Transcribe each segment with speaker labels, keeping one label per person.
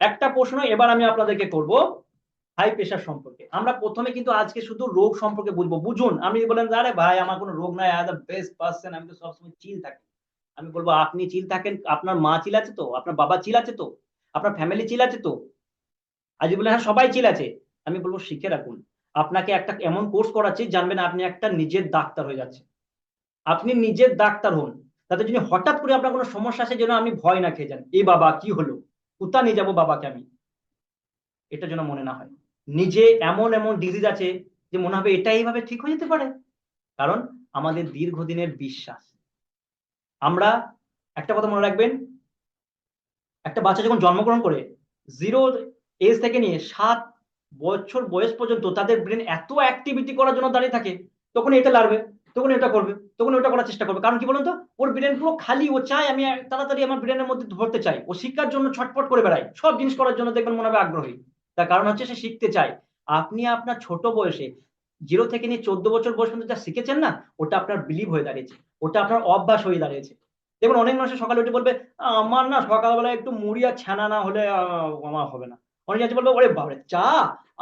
Speaker 1: একটা প্রশ্ন এবার আমি আপনাদেরকে করব হাই প্রেশার সম্পর্কে। আমরা প্রথমে কিন্তু আজকে শুধু রোগ সম্পর্কে বুঝব বুঝুন। আমি বলেন আরে ভাই, আমার কোনো রোগ নাই আই দ্য বেস্ট পার্সন আমি তো সবসময় চিল থাকি। আমি বলব, আপনি চিল থাকেন, আপনার মা চিল আছে তো? আপনার বাবা চিল আছে তো? আপনার ফ্যামিলি চিল আছে তো? আজ বলে হ্যাঁ সবাই চিল আছে। আমি বলব, শিখে রাখুন। আপনাকে একটা এমন কোর্স করাচ্ছি, জানবেন আপনি একটা নিজের ডাক্তার হয়ে যাচ্ছে আপনি নিজের ডাক্তার হন। তাতে যদি হঠাৎ করে আপনার কোনো সমস্যা আসে, যেন আমি ভয় না খেয়ে যান। এ বাবা, কি হলো? কোথা নিয়ে যাব বাবাকে আমি? এটা যেন মনে না হয়। নিজে এমন এমন ডিজিজ আছে যে মনে হবে এটা এইভাবে ঠিক হয়ে যেতে পারে। কারণ আমাদের দীর্ঘদিনের বিশ্বাস। আমরা একটা কথা মনে রাখবেন, একটা বাচ্চা যখন জন্মগ্রহণ করে জিরো এজ থেকে নিয়ে সাত বছর বয়স পর্যন্ত তাদের ব্রেন এত অ্যাক্টিভিটি করার জন্য দাঁড়িয়ে থাকে, তখন এটা লাড়বে, তখন এটা করবে। তখন ওটা করার চেষ্টা করবে। কারণ কি বলুন তো? ওর ব্রেন পুরো খালি, ও চায় আমি তাড়াতাড়ি আমার ব্রেনের মধ্যে ধরতে চাই। ও শিক্ষার জন্য ছটফট করে বেড়ায়। সব জিনিস করার জন্য দেখবেন মনে হবে আগ্রহী। তার কারণ হচ্ছে সে শিখতে চায়। আপনি আপনার ছোট বয়সে জিরো থেকে নিয়ে চোদ্দ বছর বয়স পর্যন্ত যা শিখেছেন না, ওটা আপনার বিলিভ হয়ে দাঁড়িয়েছে। ওটা আপনার অভ্যাস হয়ে দাঁড়িয়েছে। দেখুন, অনেক মানুষ সকালে উঠে বলবে, আমার না সকালবেলা একটু মুড়ি আর ছানা না হলে আমার হবে না। অনেক আছে বলবে, ওরে বাবরে চা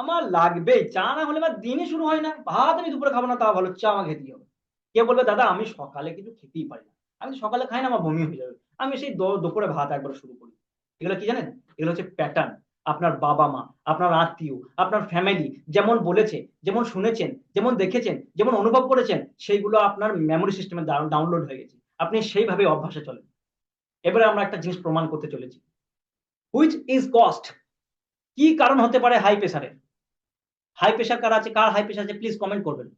Speaker 1: আমার লাগবে চা না হলে আমার দিনই শুরু হয় না। ভাত আমি দুপুরে খাব না তা ভালো, চা আমার খেতেই হবে। কে বলবে, দাদা, আমি সকালে কিছু খেতেই পারি না। আমি সকালে খাই না, আমার বমি হয়ে যাবে। আমি সেই দুপুরে ভাত একবার শুরু করি। এগুলো কি জানেন? এগুলো হচ্ছে প্যাটার্ন আপনার বাবা মা, আপনার আত্মীয়, আপনার ফ্যামিলি যেমন বলেছে, যেমন শুনেছেন, যেমন দেখেছেন, যেমন অনুভব করেছেন, সেইগুলো আপনার মেমোরি সিস্টেমে ডাউনলোড হয়ে গেছে। আপনি সেইভাবে অভ্যাসে চলেন। এবারে আমরা একটা জিনিস প্রমাণ করতে চলেছি। হুইচ ইজ কস্ট কি কারণ হতে পারে হাই প্রেসারের হাই প্রেসার কার আছে? কার হাই প্রেসার আছে? প্লিজ কমেন্ট করবেন।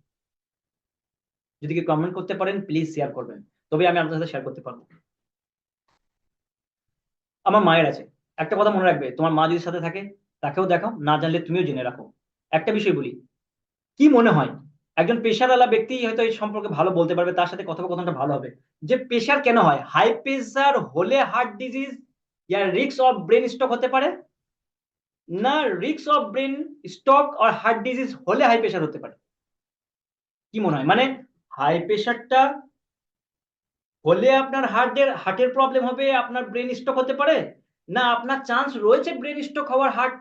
Speaker 1: যদি কি কমেন্ট করতে পারেন প্লিজ শেয়ার করবেন। তবে আমি আপনার সাথে শেয়ার করতে পারব। আমার মায়ের আছে। একটা কথা মনে রাখবে, তোমার মা যদি সাথে থাকে, তাকেও দেখাও, না জানলে তুমিও জেনে রাখো। একটা বিষয় বলি, কি মনে হয়? একজন পেশারওয়ালা ব্যক্তি হয়তো এই সম্পর্কে ভালো বলতে পারবে, তার সাথে কথোপকথনটা ভালো হবে। যে প্রেশার কেন হয়? হাই প্রেশার হলে হার্ট ডিজিজ ইয়ার রিক্স অফ ব্রেন স্ট্রোক হতে পারে, না রিক্স অফ ব্রেন স্ট্রোক আর হার্ট ডিজিজ হলে হাই প্রেশার হতে পারে। কি মনে হয়? মানে হাই প্রেশারটা হলে আপনার হার্টের হার্টের প্রবলেম হবে, আপনার ব্রেন স্ট্রোক হতে পারে, না আপনার চান্স রয়েছে ব্রেন স্ট্রোক হওয়ার হার্ট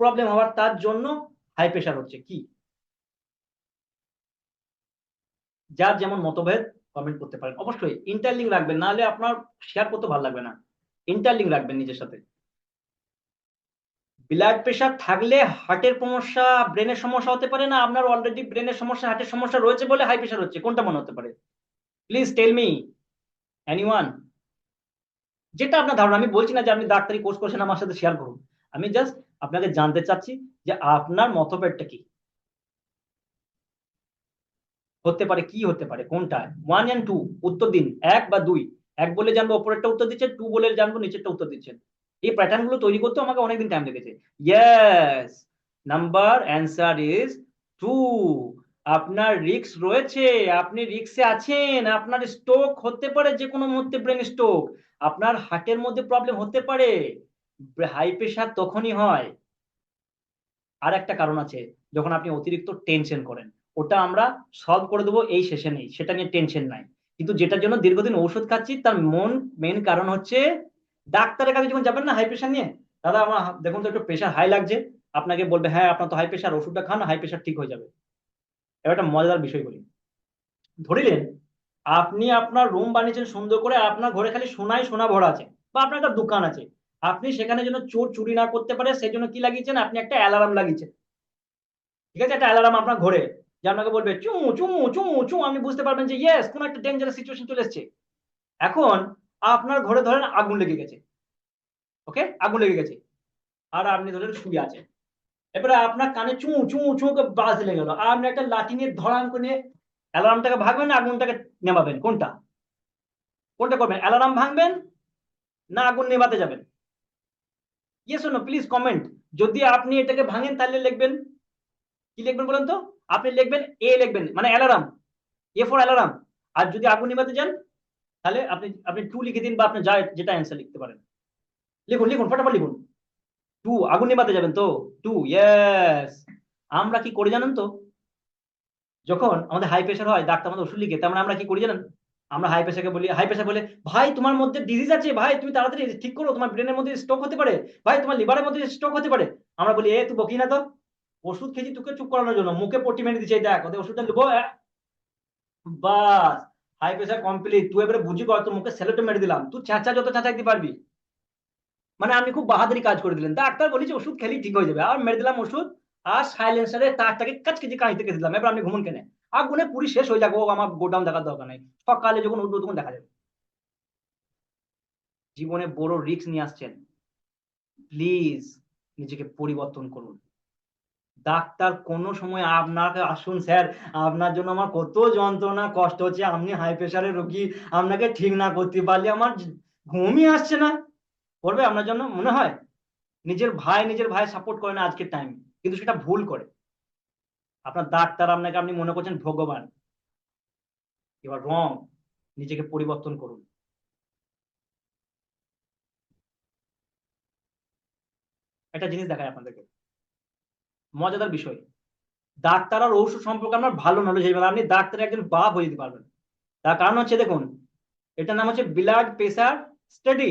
Speaker 1: প্রবলেম হওয়ার, তার জন্য হাই প্রেশার হচ্ছে। কি? যার যেমন মতভেদ কমেন্ট করতে পারেন। অবশ্যই ইন্টারলিং রাখবেন, নাহলে আপনার শেয়ার করতে ভালো লাগবে না। ইন্টারলিং রাখবেন নিজের সাথে। ব্লাড প্রেশার থাকলে হার্টের সমস্যা ব্রেনের সমস্যা হতে পারে না। আপনার অলরেডি ব্রেনের সমস্যা হার্টের সমস্যা রয়েছে বলে হাই প্রেশার হচ্ছে। কোনটা মনে হতে পারে? প্লিজ টেল মি এনিওয়ান যেটা আপনার ধারণা, আমি বলছি না যে আপনি ডাক্তারি কোর্স করছেন, আমার সাথে শেয়ার করুন। আমি জাস্ট আপনাকে জানতে চাচ্ছি যে আপনার মতভেদটা কি? হতে পারে, কি হতে পারে, কোনটা? ওয়ান অ্যান্ড টু উত্তর দিন। এক বা দুই। এক বলে জানব ওপরেরটা উত্তর দিচ্ছেন টু বলে জানব, নিচেরটা উত্তর দিচ্ছেন এই প্যাটার্নগুলো তৈরি করতে আমাকে অনেকদিন টাইম লেগেছে। Yes number answer is two আপনার রিক্স রয়েছে, আপনি রিক্সে আছেন, আপনার স্ট্রোক হতে পারে যে কোনো মুহূর্তে ব্রেন স্ট্রোক আপনার হার্টের মধ্যে প্রবলেম হতে পারে হাই প্রেশার তখনই হয়। আর একটা কারণ আছে, যখন আপনি অতিরিক্ত টেনশন করেন, ওটা আমরা সলভ করে দেবো এই শেষে নেই সেটা নিয়ে টেনশন নাই। কিন্তু যেটার জন্য দীর্ঘদিন ওষুধ খাচ্ছি, তার মন মেন কারণ হচ্ছে ডাক্তারের কাছে যখন যাবেন না হাই প্রেশার নিয়ে, দাদা, আমার দেখুন তো একটু প্রেশার হাই লাগছে। আপনাকে বলবে হ্যাঁ আপনার তো হাই প্রেশার ওষুধটা খান হাই প্রেশার ঠিক হয়ে যাবে। এবার একটা মজাদার বিষয় বলি। ধরিলেন, আপনি আপনার রুম বানিয়েছেন সুন্দর করে আপনার ঘরে খালি সোনাই সোনা ভরা আছে, বা আপনার একটা দোকান আছে। আপনি সেখানে যেন চোর চুরি না করতে পারে সেই জন্য কি লাগিয়েছেন? আপনি একটা অ্যালার্ম লাগিয়েছেন। ঠিক আছে? একটা অ্যালার্ম আপনার ঘরে, যে আপনাকে বলবে চু চু চু চু আপনি বুঝতে পারবেন যে ইয়েস কোন একটা ডেঞ্জারাস সিচুয়েশন চলে এসছে। এখন আপনার ঘরে ধরেন আগুন লেগে গেছে। ওকে? আগুন লেগে গেছে। আর আপনি ধরেন শুয়ে আছেন। এবারে আপনার কানে চু চু চু বাজ লেগে গেল। আর আপনি একটা লাঠি নিয়ে ধরাম করে অ্যালার্মটাকে ভাগবেন না আগুনটাকে নেমাবেন কোনটা? কোনটা করবেন? অ্যালার্ম ভাঙবেন না আগুন নেভাতে যাবেন? ইয়ে শোনো প্লিজ কমেন্ট যদি আপনি এটাকে ভাঙেন, তাহলে লিখবেন। কি লিখবেন বলেন তো? আপনি লিখবেন এ লিখবেন। মানে অ্যালার্ম। A for alarm. আর যদি আগুন নেভাতে যান তাহলে আপনি আপনি টু লিখে দিন বা আপনি যা, যেটা অ্যান্সার লিখতে পারেন। লিখুন লিখুন, ফটাফট লিখুন। টু আগুন নেভাতে যাবেন তো? টু ইয়েস আমরা কি করে জানেন তো? যখন আমাদের হাই প্রেশার হয়, ডাক্তার আমাদের ওষুধ লিখে, তার মানে আমরা কি করি জানেন? আমরা হাই প্রেশারকে বলি হাই প্রেশার বলে, ভাই, তোমার মধ্যে ডিজিজ আছে, ভাই, তুমি তাড়াতাড়ি ঠিক করো, তোমার ব্রেনের মধ্যে স্ট্রোক হতে পারে, ভাই, তোমার লিভারের মধ্যে স্ট্রোক হতে পারে। আমরা বলি, এ, তুই বকি না তো, ওষুধ খেয়েছি তোকে চুপ করানোর জন্য, মুখে পটি মেরে দিচ্ছে দেখ, ওদের ওষুধটা নেব। বাস। হাই প্রেশার কমপ্লিট তুই এবারে বুঝি কর, তোর মুখে সেলেটো মেরে দিলাম। তুই চেঁচা যত চেঁচা দিতে পারবি। মানে আপনি খুব বাহাদুরি কাজ করে দিলেন। ডাক্তার বলি যে ওষুধ খেলেই ঠিক হয়ে যাবে। আর মেরে দিলাম ওষুধ, আর সাইলেন্সারে তারটাকে কাজ কেজি কাহিতে কেটে দিলাম। এবার আপনি ঘুমন কেনে? আগুনে পুরি শেষ হয়ে যাব আমার গোডাউন দেখার দরকার নেই। সকালে যখন উঠবো তখন দেখা যাবে। জীবনে বড় রিস্ক নিয়ে আসছেন। প্লিজ নিজেকে পরিবর্তন করুন। ডাক্তার কোনো সময় আপনাকে আসুন স্যার, আপনার জন্য আমার কত যন্ত্রণা, কষ্ট হচ্ছে, আপনি হাই প্রেশারের রোগী, আপনাকে ঠিক না করতে পারলে আমার ঘুমই আসছে না। করবে আপনার জন্য, মনে হয়? নিজের ভাই নিজের ভাই সাপোর্ট করে না আজকের টাইম কিন্তু সেটা ভুল করে। আপনার ডাক্তার আপনাকে, আপনি মনে করছেন ভগবান। এবার রং নিজেকে পরিবর্তন করুন। একটা জিনিস দেখায় আপনাদেরকে। মজাদার বিষয়। ডাক্তার আর ঔষধ সম্পর্কে আপনার ভালো নলেজ হয়ে আপনি ডাক্তারের একজন বাপ হয়ে যেতে পারবেন। তার কারণ হচ্ছে, দেখুন, এটার নাম হচ্ছে ব্লাড প্রেশার স্টাডি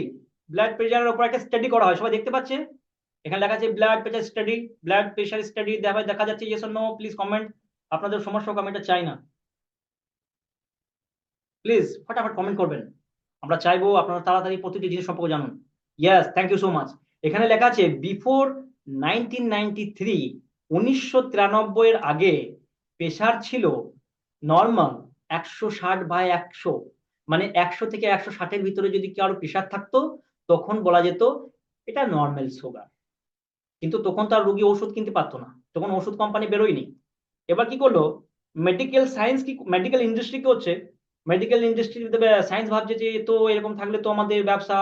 Speaker 1: ব্লাড প্রেশারের উপর একটা স্টাডি করা হয়। সবাই দেখতে পাচ্ছে? এখানে লেখা আছে blood pressure study blood pressure study দেখা দেখা যাচ্ছে ইয়েস নো প্লিজ কমেন্ট আপনাদের সমস্যা এটা চাই না। প্লিজ ফটাফট কমেন্ট করবেন। আমরা চাইব আপনারা তাড়াতাড়ি প্রতিটি জিনিস সম্পর্কে জানুন। Yes thank you so much এখানে লেখা আছে বিফোর নাইনটিন নাইনটি থ্রি উনিশশো তিরানব্বই এর আগে প্রেশার ছিল নর্মাল একশো ষাট বাই একশো। মানে একশো থেকে একশো ষাটের ভিতরে যদি কারও প্রেশার থাকতো, তখন বলা যেত এটা নর্মাল সুগার। কিন্তু তখন তার রোগী ওষুধ কিনতে পারতো না। তখন ওষুধ কোম্পানি বেরোয়নি। এবার কি করল? মেডিকেল সায়েন্স কি মেডিকেল ইন্ডাস্ট্রি কি হচ্ছে? মেডিকেল ইন্ডাস্ট্রি সায়েন্স ভাবছে যে, তো এরকম থাকলে তো আমাদের ব্যবসা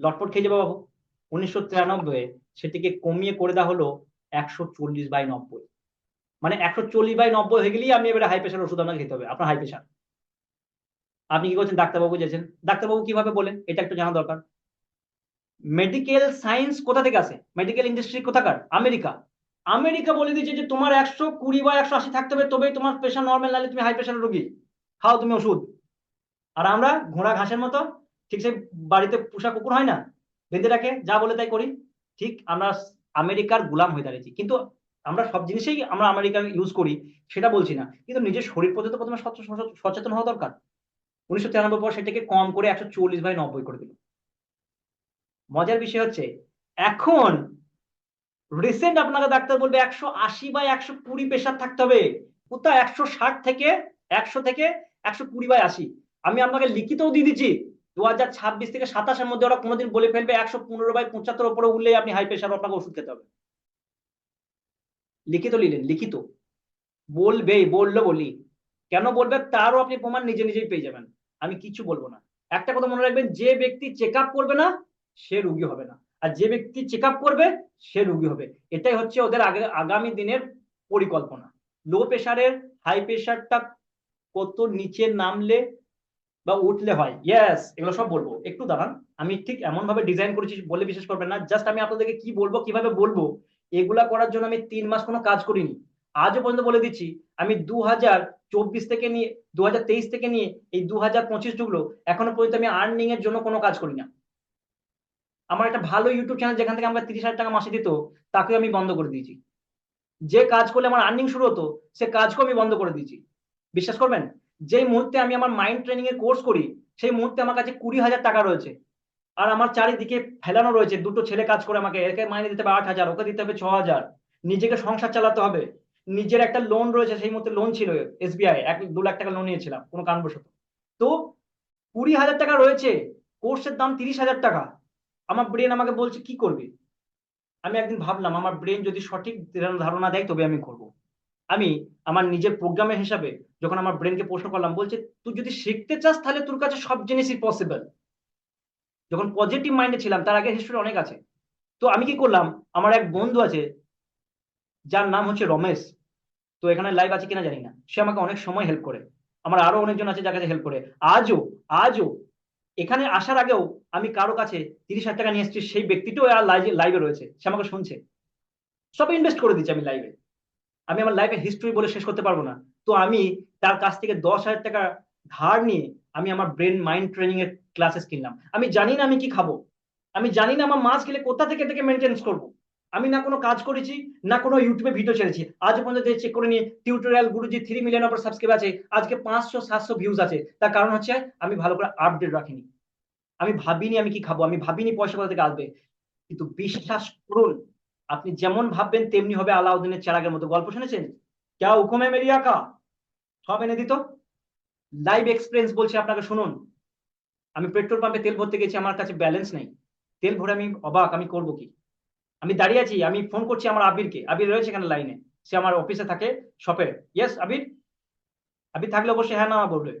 Speaker 1: লটপট খেয়ে যাবে উনিশশো তিরানব্বই সেটিকে কমিয়ে করে দেওয়া হলো একশো চল্লিশ বাই নব্বই। মানে একশো চল্লিশ বাই নব্বই হয়ে গেলেই আপনি এবারে হাই প্রেশার ওষুধ আপনাকে খেতে হবে, আপনার হাই প্রেশার আপনি কি করছেন? ডাক্তারবাবু ডাক্তারবাবু কীভাবে বলেন? এটা একটু জানা দরকার। মেডিকেল সায়েন্স কোথা থেকে আসে? মেডিকেল ইন্ডাস্ট্রি কোথাকার আমেরিকা। আমেরিকা বলে দিয়েছে যে তোমার একশো কুড়ি বা একশো আশি থাকতে হবে, তবেই তোমার প্রেশার নর্মাল নাহলে তুমি হাই প্রেশারের রোগী। খাও তুমি ওষুধ। আর আমরা ঘোড়া ঘাসের মতো, ঠিক সেই বাড়িতে পোষা কুকুর হয় না? বেঁধে রাখে, যা বলে তাই করি। ঠিক আমরা আমেরিকার গুলাম হয়ে দাঁড়িয়েছি। কিন্তু আমরা সব জিনিসেই আমরা আমেরিকান ইউজ করি, সেটা বলছি না। কিন্তু নিজের শরীর প্রতি তো প্রথমে সচ- সচ- সচেতন হওয়া দরকার। উনিশশো তিরানব্বই পর সেটাকে কম করে একশো চল্লিশ বাই নব্বই করে দিল। মজার বিষয় হচ্ছে, এখন রিসেন্ট আপনাকে ডাক্তার বলবে একশো আশি বাই একশো কুড়ি প্রেশার থাকতে হবে। কোথায়? একশো ষাট থেকে, একশো থেকে একশো কুড়ি বাই আশি। আমি আপনাকে লিখিতও দিয়ে দিচ্ছি। দু হাজার ছাব্বিশ থেকে সাতাশের মধ্যে ওরা কোনোদিন বলে ফেলবে একশো পনেরো বাই পঁচাত্তর উপরে উঠলেই আপনি হাই প্রেশার আপনাকে ওষুধ খেতে হবে। লিখিত লিখিত। বলবেই বলল বলি। কেন বলবে? তারও আপনি প্রমাণ নিজে নিজেই পেয়ে যাবেন। আমি কিছু বলব না। একটা কথা মনে রাখবেন, যে ব্যক্তি চেক করবে না, সে রুগী হবে না। আর যে ব্যক্তি চেক করবে, সে রুগী হবে। এটাই হচ্ছে ওদের আগে, আগামী দিনের পরিকল্পনা। লো প্রেশারের হাই প্রেশারটা কত নিচে নামলে বা উঠলে হয়। ইয়েস এগুলো সব বলব। একটু দাঁড়ান, আমি ঠিক এমন ভাবে ডিজাইন করেছি বলে বিশ্বাস করবেন না। জাস্ট আমি আপনাদেরকে কি বলব, কীভাবে বলব, এগুলা করার জন্য আমি তিন মাস কোনো কাজ করিনি। আজও পর্যন্ত বলে দিচ্ছি, আমি দু হাজার চব্বিশ থেকে নিয়ে দু হাজার তেইশ থেকে নিয়ে এই দু হাজার পঁচিশ ঢুকলো এখনও পর্যন্ত আমি আর্নিং এর জন্য কোনো কাজ করি না। আমার একটা ভালো ইউটিউব চ্যানেল যেখান থেকে আমরা তিরিশ হাজার টাকা মাসে দিত, তাকেও আমি বন্ধ করে দিয়েছি। যে কাজ করলে আমার আর্নিং শুরু হতো, সে কাজকেও আমি বন্ধ করে দিয়েছি। বিশ্বাস করবেন? যেই মুহূর্তে আমি আমার মাইন্ড ট্রেনিং এর কোর্স করি, সেই মুহূর্তে আমার কাছে কুড়ি হাজার টাকা রয়েছে। আর আমার চারিদিকে ফেলানো রয়েছে, দুটো ছেলে কাজ করে আমাকে, একে মাইনে দিতে হবে আট হাজার, ওকে দিতে হবে ছ হাজার। নিজেকে সংসার চালাতে হবে। নিজের একটা লোন রয়েছে, সেই মুহূর্তে লোন ছিল এসবিআই এক, দু লাখ টাকা লোন নিয়েছিলাম, কোনো কারণবশত। তো কুড়ি হাজার টাকা রয়েছে, কোর্সের দাম তিরিশ হাজার টাকা। আমার ব্রেন আমাকে বলছে, কি করবে? আমি একদিন ভাবলাম, আমার ব্রেন যদি সঠিক ধারণা দেয়, তবে আমি করব। আমি আমার নিজের প্রোগ্রামের হিসাবে যখন আমার ব্রেনকে প্রশ্ন করলাম, বলছে, তুই যদি শিখতে চাস, তাহলে তোর কাছে সব জিনিসই পসিবল যখন পজিটিভ মাইন্ডে ছিলাম, তার আগে হিস্ট্রি অনেক আছে। তো আমি কি করলাম, আমার এক বন্ধু আছে, যার নাম হচ্ছে রমেশ। তো এখানে লাইভ আছে কিনা জানি না। সে আমাকে অনেক সময় হেল্প করে। আমার আরও অনেকজন আছে যার কাছে হেল্প করে। আজও আজও এখানে আসার আগেও আমি কারও কাছে তিরিশ হাজার টাকা নিয়ে এসেছি, সেই ব্যক্তিটাও লাইভে রয়েছে। সে আমাকে শুনছে। সব ইনভেস্ট করে দিচ্ছি আমি লাইভে আমি আমার লাইফের হিস্ট্রি বলে শেষ করতে পারব না। তো আমি তার কাছ থেকে দশ হাজার টাকা ধার নিয়ে আমি আমার ব্রেন মাইন্ড ট্রেনিং এর ক্লাসেস কিনলাম। আমি জানি না আমি কি খাব। আমি জানি না আমার মাস গেলে কোথা থেকে থেকে মেনটেন্স করব। আমি না কোনো কাজ করেছি, না কোনো ইউটিউবে ভিডিও ছেড়েছি। আজ পর্যন্ত চেক করে নিয়ে টিউটোরিয়াল গুরুজি থ্রি মিলিয়ন ওপর সাবস্ক্রাইব আছে, আজকে পাঁচশো, সাতশো ভিউজ আছে। তার কারণ হচ্ছে আমি ভালো করে আপডেট রাখিনি। আমি ভাবিনি আমি কি খাব, আমি ভাবিনি পয়সা কোথা থেকে আসবে। কিন্তু বিশ্বাস করুন আপনি যেমন ভাববেন তেমনি হবে আলাউদ্দিনের চেরাগের মতো। গল্প শুনেছেন? ক্যা হুকুমে মেরি আকা সব এনে দিত। লাইভ এক্সপিরিয়েন্স বলছে আপনাকে শুনুন। আমি পেট্রোল পাম্পে তেল ভরতে গেছি আমার কাছে ব্যালেন্স নেই। তেল ভরে আমি অবাক আমি করব কি? আমি দাঁড়িয়ে আছি আমি ফোন করছি আমার আবিরকে। আবির রয়েছে এখানে লাইনে সে আমার অফিসে থাকে শপে ইয়েস আবির? আবির থাকলে অবশ্যই হ্যাঁ না বলবে।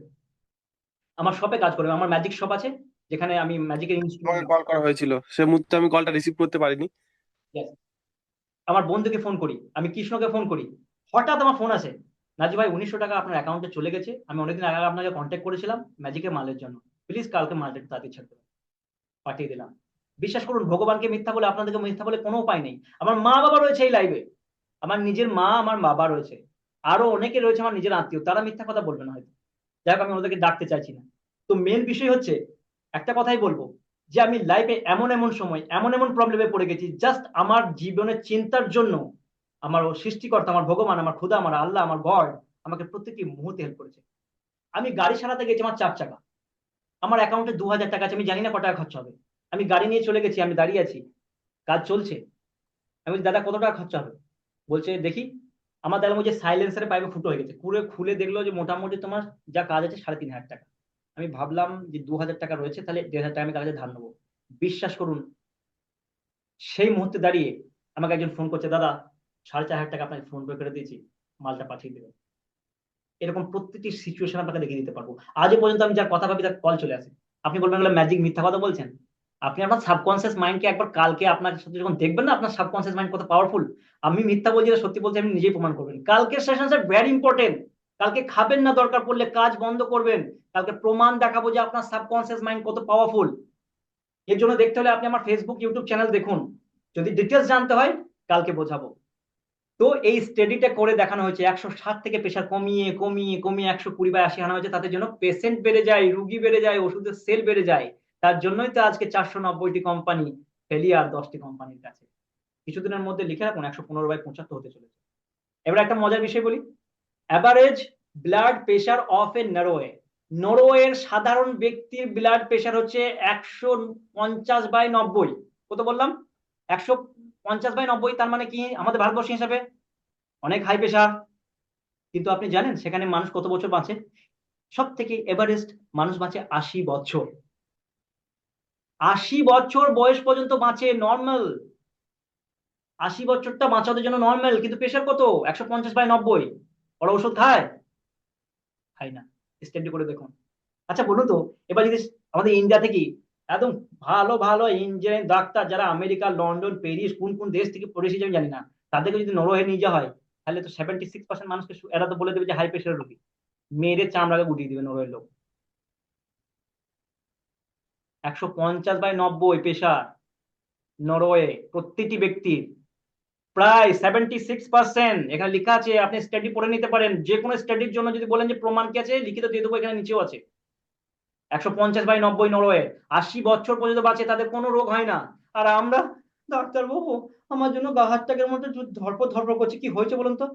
Speaker 1: আমার শপে কাজ করবে। আমার ম্যাজিক শপ আছে যেখানে আমি ম্যাজিকের ইনস্ট্রুমেন্ট
Speaker 2: কল করা হয়েছিল। সে মুহূর্তে আমি কলটা রিসিভ করতে পারিনি।
Speaker 1: আমার বন্ধুকে ফোন করি, আমি কৃষ্ণকে ফোন করি। হঠাৎ আমার ফোন আসে, নাজি ভাই, উনিশশো টাকা আপনার অ্যাকাউন্টে চলে গেছে। আমি অনেকদিন আগে আপনাকে কন্ট্যাক্ট করেছিলাম ম্যাজিকের মালের জন্য। প্লিজ কালকে মালটা তাড়াতাড়ি ছেড়ে পাঠিয়ে দিলাম। বিশ্বাস করুন, ভগবানকে মিথ্যা বলে, আপনাদেরকে মিথ্যা বলে কোনো উপায় নেই। আমার মা বাবা রয়েছে এই লাইভে আমার নিজের মা, আমার বাবা রয়েছে। আরও অনেকে রয়েছে আমার নিজের আত্মীয়, তারা মিথ্যা কথা বলবে না হয়তো। যাই হোক, আমি ওদেরকে ডাকতে চাইছি না। তো মেন বিষয় হচ্ছে, একটা কথাই বলব যে আমি লাইফে এমন এমন সময় এমন এমন প্রবলেমে পড়ে গেছি জাস্ট আমার জীবনের চিন্তার জন্য আমার সৃষ্টিকর্তা আমার ভগবান আমার খুদা আমার আল্লাহ আমার গড আমাকে প্রত্যেকটি মুহূর্তে হেল্প করেছে। আমি গাড়ি সারাতে গেছি আমার চার চাকা। আমার অ্যাকাউন্টে দু হাজার টাকা আছে আমি জানি না কত টাকা খরচ হবে। আমি গাড়ি নিয়ে চলে গেছি আমি দাঁড়িয়ে আছি কাজ চলছে। আমি বলছি, দাদা কত টাকা খরচা হবে? বলছে দেখি। আমার দাদা বলছে সাইলেন্সারের পাইপে ফুটো হয়ে গেছে। খুলে খুলে দেখল যে মোটামুটি তোমার যা কাজ আছে সাড়ে তিন হাজার টাকা। আমি ভাবলাম যে দু হাজার টাকা রয়েছে, তাহলে দেড় হাজার টাকা আমি কাছে ধার নেব। বিশ্বাস করুন, সেই মুহূর্তে দাঁড়িয়ে আমাকে একজন ফোন করছে, দাদা, সাড়ে চার হাজার টাকা আপনাকে ফোন পে করে দিয়েছি, মালটা পাঠিয়ে দেবেন। এরকম প্রত্যেকটি সিচুয়েশন আপনাকে দেখিয়ে দিতে পারব। আজও পর্যন্ত আমি যার কথা ভাবি, তার কল চলে আসে। আপনি বলবেন এগুলো ম্যাজিক মিথ্যা কথা বলছেন? আপনি আপনার সাবকনসিয়াস মাইন্ডকে একবার কালকে আপনার সাথে যখন দেখবেন না, আপনার সাবকনসিয়াস মাইন্ড কত পাওয়ারফুল আমি মিথ্যা বলছি সত্যি বলছি আপনি নিজেই প্রমাণ করবেন কালকের সেশন স্যার ভেরি ইম্পর্টেন্ট কালকে খাবেন না দরকার পড়লে কাজ বন্ধ করবেন। কালকে প্রমাণ দেখাবো যে আপনার সাবকনসিয়াস মাইন্ড কত পাওয়ারফুল এর জন্য দেখতে হলে আপনি আমার ফেসবুক ইউটিউব চ্যানেল দেখুন। যদি ডিটেলস জানতে হয়, কালকে বোঝাবো। তো এই স্টাডিটা করে দেখানো হয়েছে। একশো ষাট থেকে প্রেশার কমিয়ে কমিয়ে কমিয়ে একশো কুড়ি বা আশি আনা হয়েছে। তাদের জন্য পেশেন্ট বেড়ে যায়, রুগী বেড়ে যায়, ওষুধের সেল বেড়ে যায়, তার জন্যই তো আজকে চারশো নব্বইটি কোম্পানি ফেলিয়ার দশটি কোম্পানির কাছে। কিছুদিনের মধ্যে লিখে রাখুন, একশো পনেরো বাই পঁচাত্তর হতে চলেছে। এবার একটা মজার বিষয় বলি। Average blood pressure of a Norway নরওয়ের সাধারণ ব্যক্তির ব্লাড প্রেশার হচ্ছে একশো পঞ্চাশ বাই নব্বই। কত বললাম? একশো পঞ্চাশ বাই নব্বই, তার মানে কি? আমাদের ভারতবর্ষ হিসাবে অনেক হাই প্রেশার কিন্তু আপনি জানেন, সেখানে মানুষ কত বছর বাঁচে? সব থেকে এভারেস্ট মানুষ বাঁচে আশি বছর। আশি বছর বয়স পর্যন্ত বাঁচে নর্মাল আশি বছরটা বাঁচা ওদের জন্য নর্মাল কিন্তু প্রেশার কত? একশো পঞ্চাশ বাই নব্বই। ওরা ওষুধ খায়? খায় না। স্টেডি করে দেখুন। আচ্ছা বলুন তো এবার যদি আমাদের ইন্ডিয়া থেকে একদম ভালো ভালো ইঞ্জিনিয়ারিং ডাক্তার যারা আমেরিকা লন্ডন প্যারিস কোন কোন দেশ থেকে পড়ে এসেছে আমি জানি না তাদেরকে যদি নরওয়ে নিয়ে যাওয়া হয় তাহলে তো সেভেন্টি সিক্স পার্সেন্ট মানুষকে এরা তো বলে দেবে যে হাই প্রেশারের রোগী। মেয়েদের চামড়াকে গুটিয়ে দিবে নরওয়ের লোক। একশো পঞ্চাশ বাই নব্বই পেশা নরওয়ে প্রত্যেকটি ব্যক্তির প্রায় সেভেন্টি সিক্স পার্সেন্ট এখানে লেখা আছে, আপনি স্টাডি পড়ে নিতে পারেন। যে কোনো স্টাডির জন্য যদি বলেন যে প্রমাণ কি আছে, লিখিত দিয়ে দেবো, এখানে নিচেও আছে। একশো পঞ্চাশ বাই নব্বই নরওয়ে। আশি বছর পর্যন্ত বাঁচে, তাদের কোনো রোগ হয় না। আর আমরা ডাক্তারবাবু আমার জন্য গা হাত টাকের মধ্যে ধরপর ধরপর করছে। কি হয়েছে বলুন তো?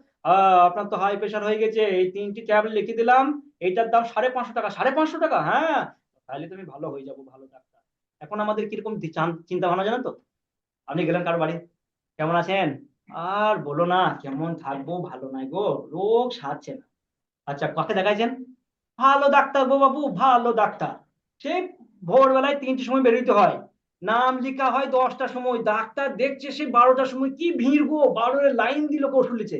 Speaker 1: আপনার তো হাই প্রেশার হয়ে গেছে। এই তিনটি ট্যাবলেট লিখে দিলাম। এইটার দাম সাড়ে পাঁচশো টাকা, সাড়ে পাঁচশো টাকা হ্যাঁ? তাহলে তুমি ভালো হয়ে যাব, ভালো ডাক্তার। এখন আমাদের কীরকম চিন্তা ভাবনা জানো তো? আপনি গেলেন কারও বাড়ি? কেমন আছেন? আর বলো না, কেমন থাকব? ভালো নাই গো, রোগ সারছে না। আচ্ছা কাকে দেখাইছেন? ভালো ডাক্তার গো বাবু, ভালো ডাক্তার। সে ভোরবেলায় তিনটের সময় বেরোতে হয়। নাম লেখা হয় দশটার সময়। ডাক্তার দেখছে সে বারোটার সময় কি ভিড় গো, বারোর লাইন দিল লিখছে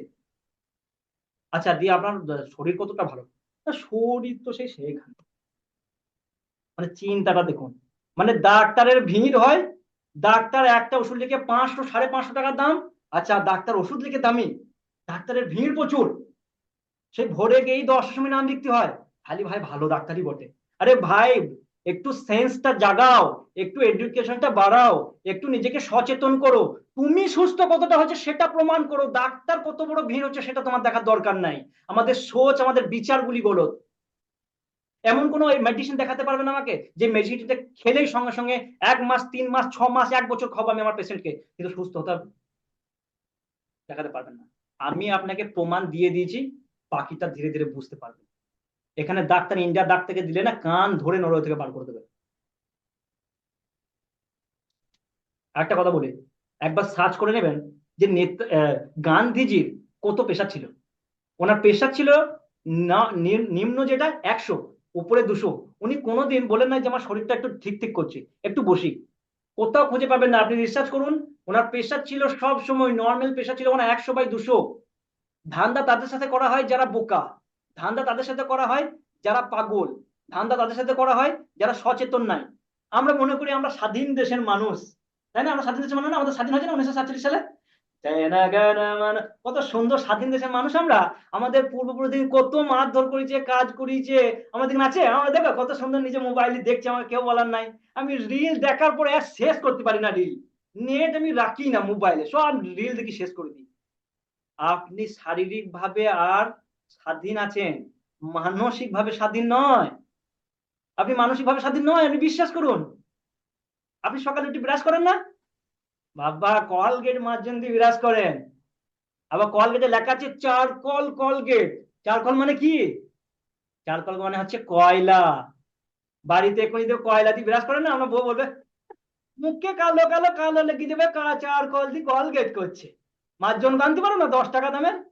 Speaker 1: আচ্ছা দিয়ে আপনার শরীর কতটা ভালো? শরীর তো সেই সেখানে মানে চিন্তাটা দেখুন। মানে ডাক্তারের ভিড় হয়, ডাক্তার একটা ওষুধ লিখে পাঁচশো, সাড়ে পাঁচশো টাকার দাম আচ্ছা ডাক্তার ওষুধ লিখে দামি। ডাক্তারের ভিড় প্রচুর। সে ভোরে গিয়েই দশটার সময় নাম লিখতে হয়। খালি ভাই, ভালো ডাক্তারই বটে। আরে ভাই, একটু সেন্সটা জাগাও, একটু এডুকেশনটা বাড়াও, একটু নিজেকে সচেতন করো। তুমি সুস্থ কতটা হচ্ছে সেটা প্রমাণ করো। ডাক্তার কত বড় ভিড় হচ্ছে সেটা তোমার দেখার দরকার নাই। আমাদের সোচ, আমাদের বিচারগুলি গলত এমন কোনো মেডিসিন দেখাতে পারবেন আমাকে যে মেডিসিনটা খেলেই সঙ্গে সঙ্গে এক মাস, তিন মাস, ছ মাস, এক বছর খাব আমি আমার পেশেন্টকে কিন্তু সুস্থ হতে দেখাতে পারবেন না। আমি আপনাকে প্রমাণ দিয়ে দিয়েছি বাকিটা ধীরে ধীরে বুঝতে পারবেন এখানে ডাক্তার ইন্ডিয়া ডাক্তারকে দিলে না কান ধরে নড়ে থেকে বার করে দেবে। একটা কথা বলি, একবার সার্চ করে নেবেন যে নেতা- গান্ধীজির কত পেশা ছিল। ওনার পেশা ছিল নিম্ন যেটা একশো, উপরে দুশো। উনি কোনোদিন বলেন না যে আমার শরীরটা একটু ঠিক ঠিক করছে, একটু বসি। কোথাও খুঁজে পাবেন না। আপনি রিসার্চ করুন ওনার পেশা ছিল সব সময় নর্মাল পেশা ছিল ওনার একশো বাই দুশো। ধান্দা তাদের সাথে করা হয় যারা বোকা। ধান্দা তাদের সাথে করা হয় যারা পাগল। ধান্দা তাদের সাথে করা হয় যারা সচেতন নাই। আমরা মনে করি আমরা স্বাধীন দেশের মানুষ। তাই না? আমরা স্বাধীন দেশের মানুষ না? আমাদের স্বাধীন হয়েছে না উনিশশো সাতচল্লিশ সালে। কত সুন্দর স্বাধীন দেশের মানুষ আমরা। আমাদের পূর্বপুরুষ কত মারধর করেছে, কাজ করিয়েছে। আমাদের আছে? আমরা দেখো, কত সুন্দর নিজে মোবাইলে দেখছে আমার কেউ বলার নাই। আমি রিল দেখার পরে শেষ করতে পারি না রিল নেট আমি রাখি না মোবাইলে, সব রিল দেখি শেষ করে দিই। আপনি শারীরিক ভাবে আর স্বাধীন আছেন মানসিক ভাবে স্বাধীন নয়। আপনি মানসিক ভাবে স্বাধীন নয়, আপনি বিশ্বাস করুন। আপনি সকালে একটু বিরাজ করেন না? বাবা, কলগেট মার্জন দিয়ে বিরাজ করেন। আবার কলগেটে লেখা আছে চার চারকল কলগেট। চারকল মানে কি? চারকল মানে হচ্ছে কয়লা। বাড়িতে কয়লা দিয়ে বিরাজ করেন না, আমরা বউ বলবে মুখে কালো কালো কালো লেগে দেবে কা- চারকল দিয়ে কলগেট করছে। মার্জন আনতে পারো না? দশ টাকা দামের?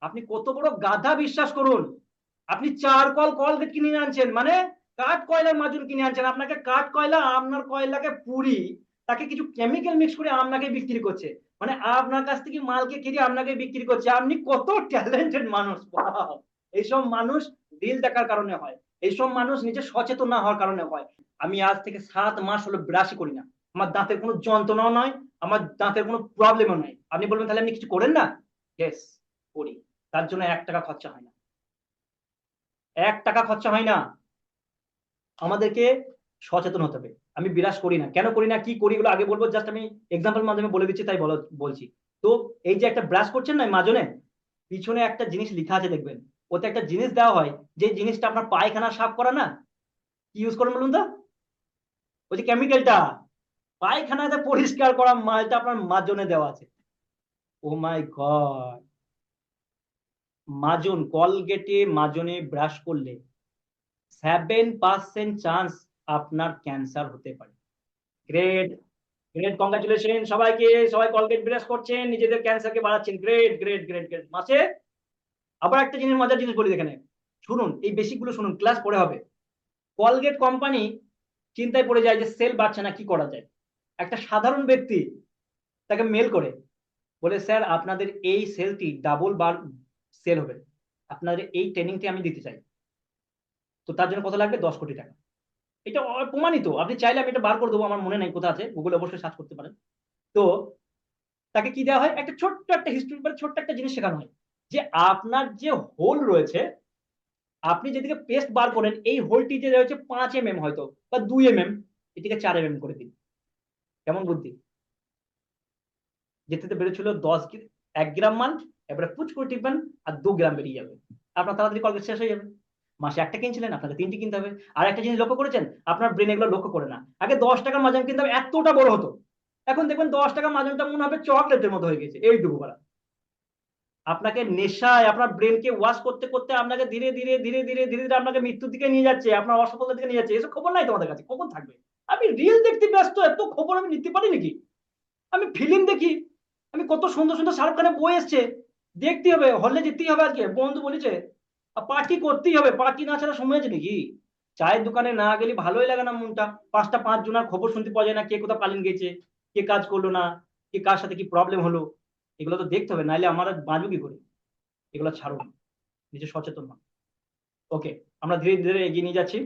Speaker 1: আপনি কত বড় গাধা বিশ্বাস করুন। আপনি চার কল কলগেট কিনে আনছেন মানে কাঠ কয়লার মাজন কিনে আনছেন। আপনাকে কাঠ কয়লা, আপনার কয়লাকে পুরি, তাকে কিছু কেমিক্যাল মিক্স করে আপনাকে বিক্রি করছে। মানে আপনার কাছ থেকে মালকে কিনে আপনাকে বিক্রি করছে। আপনি কত ট্যালেন্টেড মানুষ এইসব মানুষ রিল দেখার কারণে হয়। এইসব মানুষ নিজে সচেতন না হওয়ার কারণে হয়। আমি আজ থেকে সাত মাস হলো ব্রাশই করি না। আমার দাঁতের কোনো যন্ত্রণাও নয়, আমার দাঁতের কোনো প্রবলেমও নাই আপনি বলবেন, তাহলে আপনি কিছু করেন না? ইয়েস করি। তার জন্য এক টাকা খরচা হয় না। এক টাকা খরচা হয় না। আমাদেরকে সচেতন হতে হবে। আমি বিরাজ করি না। কেন করি না? কি করি এগুলো আগে বলব। জাস্ট আমি এক্সাম্পল মাধ্যমে বলে দিচ্ছি, তাই বলা, বলছি। তো এই যে একটা ব্রাশ করছেন না মাজনে পিছনে একটা জিনিস লিখা আছে, দেখবেন। ওতে একটা জিনিস দেওয়া হয়, যে জিনিসটা আপনার পায়খানা সাফ করা না, কি ইউজ করেন বলুন তো? ওই যে কেমিক্যালটা পায়খানাতে পরিষ্কার করা মালটা আপনার মাজনে দেওয়া আছে। ও মাই গড মাজন কলগেটে মাজনে ব্রাশ করলে সেভেন পার্সেন্ট চান্স আপনার ক্যান্সার হতে পারে। গ্রেট গ্রেট কংগ্রাচুলেশন সবাইকে, সবাই কলগেট ব্রাশ করছেন, নিজেদের ক্যান্সারকে বাড়াচ্ছেন। গ্রেট গ্রেট গ্রেট গ্রেট মাসে আবার একটা জিনিস মজার জিনিস বলি এখানে। শুনুন, এই বেসিকগুলো শুনুন ক্লাস পরে হবে। কলগেট কোম্পানি চিন্তায় পড়ে যায় যে সেল বাড়ছে না, কি করা যায়? একটা সাধারণ ব্যক্তি তাকে মেল করে, বলে, স্যার, আপনাদের এই সেলটি ডাবল বার সেল হবে। আপনাদের এই ট্রেনিংটি আমি দিতে চাই। তো তার জন্য কত লাগবে? দশ কোটি টাকা। এটা প্রমাণিত। আপনি চাইলে আমি এটা বার করে দেবো, আমার মনে নাই কোথা আছে। গুগলে অবশ্যই সার্চ করতে পারেন। তো তাকে কি দেওয়া হয়? একটা ছোট্ট একটা হিস্ট্রি মানে ছোট্ট একটা জিনিস শেখানো হয়। যে আপনার যে হোল রয়েছে, আপনি যেদিকে পেস্ট বার করেন, এই হোলটি যে রয়েছে পাঁচ এম এম হয়তো, বা দুই এম এম এটিকে চার এম এম করে দিন। কেমন বুদ্ধি? যেতে বেরোচ্ছিল দশ এক গ্রাম মাল এবারে পুচ করে টিপবেন আর দু গ্রাম বেরিয়ে যাবে। আপনার তাড়াতাড়ি কলগেট শেষ হয়ে যাবে। মাসে একটা কিনছিলেন, আপনাকে তিনটি কিনতে হবে। আর একটা জিনিস লক্ষ্য করেছেন, আপনার ব্রেন এগুলো লক্ষ্য করে না। আগে দশ টাকার মাজন কিনতে হবে, এতটা বড় হতো। এখন দেখবেন দশ টাকার মাজনটা মনে হবে চকলেটের মতো হয়ে গেছে, এইটুকু বলা আপনাকে নেশায়, আপনার ব্রেনকে ওয়াশ করতে করতে আপনাকে ধীরে ধীরে ধীরে ধীরে ধীরে ধীরে আপনাকে মৃত্যুর দিকে নিয়ে যাচ্ছে, আপনার অসফলতার দিকে নিয়ে যাচ্ছে। এসব খবর নাই তোমাদের কাছে, কখন থাকবে? আমি রিল দেখতে ব্যস্ত, এত খবর আমি নিতে পারি নাকি? আমি ফিল্ম দেখি, আমি কত সুন্দর সুন্দর শাহরুখ খানের বই এসছে দেখতে হবে হলে যেতেই হবে আজকে। বন্ধু বলেছে পার্টি করতেই হবে পার্টি না ছাড়া সময় আছে নাকি? চায়ের দোকানে না গেলে ভালোই লাগে না মনটা। পাঁচটা পাঁচ জনের খবর শুনতে পাওয়া যায় না, কে কোথাও পালিয়ে গেছে, কে কাজ করল না, কে কার সাথে কি প্রবলেম হলো। এগুলো তো দেখতে হবে, নাহলে আমরা বাঁচবো কি করে? এগুলো ছাড়ুন, নিজে সচেতন হন। ওকে আমরা ধীরে ধীরে এগিয়ে নিয়ে যাচ্ছি।